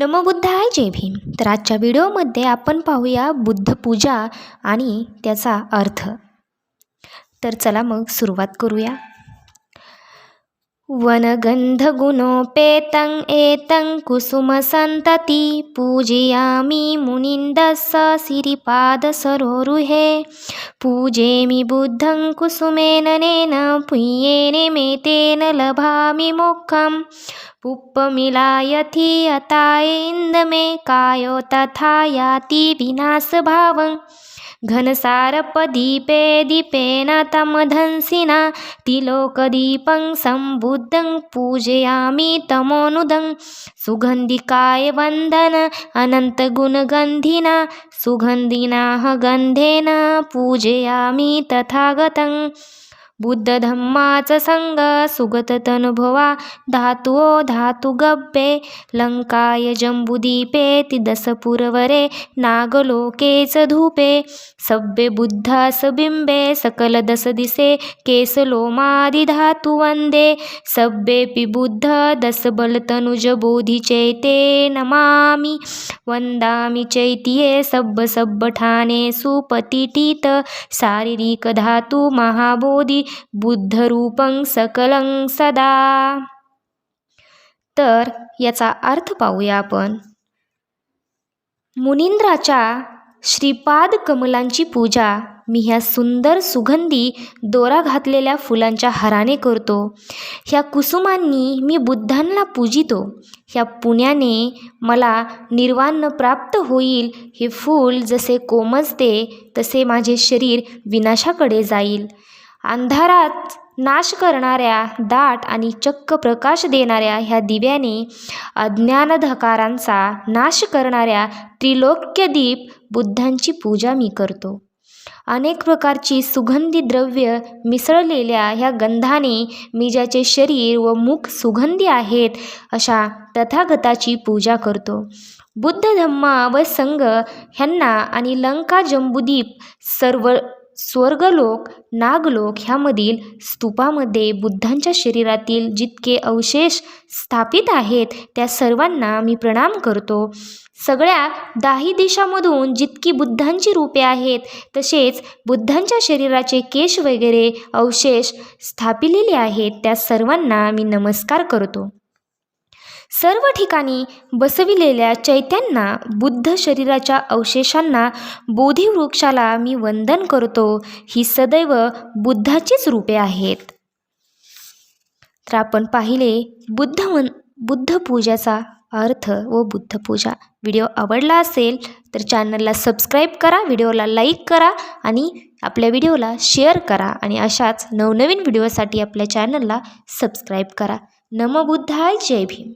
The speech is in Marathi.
नमोबुद्धाय जय भीम. तर आजच्या व्हिडिओमध्ये आपण पाहूया बुद्ध पूजा आणि त्याचा अर्थ. तर चला मग सुरुवात करूया. वनगन्धगुणोपेतं एतं कुसुमसन्तति पूजयामि मुनिन्दस्स सिरिपादसरोरुहे पूजेमि बुद्धं कुसुमेन नेन पुय्येनेमेतेन लभामि मोक्षम् पुप्पमिलायथि अतायेन्दमे कायो तथा याति विनाशभावं घनसारपदीपे दीपेन तमधंसिना तिलोकदीपं सम्बुद्धं पूजयामि तमोनुदं। सुगन्धिकाय वन्दन अनन्तगुणगन्धिना सुगन्धिनाः गन्धेन पूजयामि तथागतं। बुद्धधम्माच संग सुगततनुभवा धातुओ धातु गब्बे लङ्काय जम्बुदीपे तिदसपुरवरे नागलोकेच धूपे सब्बे बुद्धासबिम्बे केसलोमादि धातु वन्दे सब्बेऽपि बुद्ध चैते नमामि। वन्दामि चैतिये सब्ब सब्ब ठाणे सुपतिटीत शारीरिकधातु महाबोधी बुद्धरूपं सकलं सदा. तर याचा अर्थ पाहूया आपण. मुनिंद्राच्या श्रीपाद कमलांची पूजा मी ह्या सुंदर सुगंधी दोरा घातलेल्या फुलांच्या हाराने करतो. ह्या कुसुमांनी मी बुद्धांना पूजितो. ह्या पुण्याने मला निर्वाण प्राप्त होईल. हे फूल जसे कोमजते तसे माझे शरीर विनाशाकडे जाईल. अंधारात नाश करणाऱ्या दाट आणि चक्क प्रकाश देणाऱ्या ह्या दिव्याने अज्ञानधकारांचा नाश करणाऱ्या त्रिलोक्यदीप बुद्धांची पूजा मी करतो. अनेक प्रकारची सुगंधी द्रव्य मिसळलेल्या ह्या गंधाने मी ज्याचे शरीर व मुख सुगंधी आहेत अशा तथागताची पूजा करतो. बुद्ध धम्मा व संघ ह्यांना आणि लंका जंबुदीप सर्व स्वर्गलोक नागलोक ह्यामधील स्तूपामध्ये बुद्धांच्या शरीरातील जितके अवशेष स्थापित आहेत त्या सर्वांना मी प्रणाम करतो. सगळ्या दाही दिशामधून जितकी बुद्धांची रूपे आहेत तसेच बुद्धांच्या शरीराचे केश वगैरे अवशेष स्थापिलेले आहेत त्या सर्वांना मी नमस्कार करतो. सर्व ठिकाणी बसविलेल्या चैत्यांना बुद्ध शरीराच्या अवशेषांना बोधिवृक्षाला मी वंदन करतो ही सदैव बुद्धाचीच रूपे आहेत. तर आपण पाहिले बुद्ध मन बुद्धपूजाचा अर्थ व बुद्धपूजा व्हिडिओ आवडला असेल तर चॅनलला सबस्क्राईब करा व्हिडिओला लाईक करा आणि आपल्या व्हिडिओला शेअर करा आणि अशाच नवनवीन व्हिडिओसाठी आपल्या चॅनलला सबस्क्राईब करा. नमो बुद्धाय जय भीम.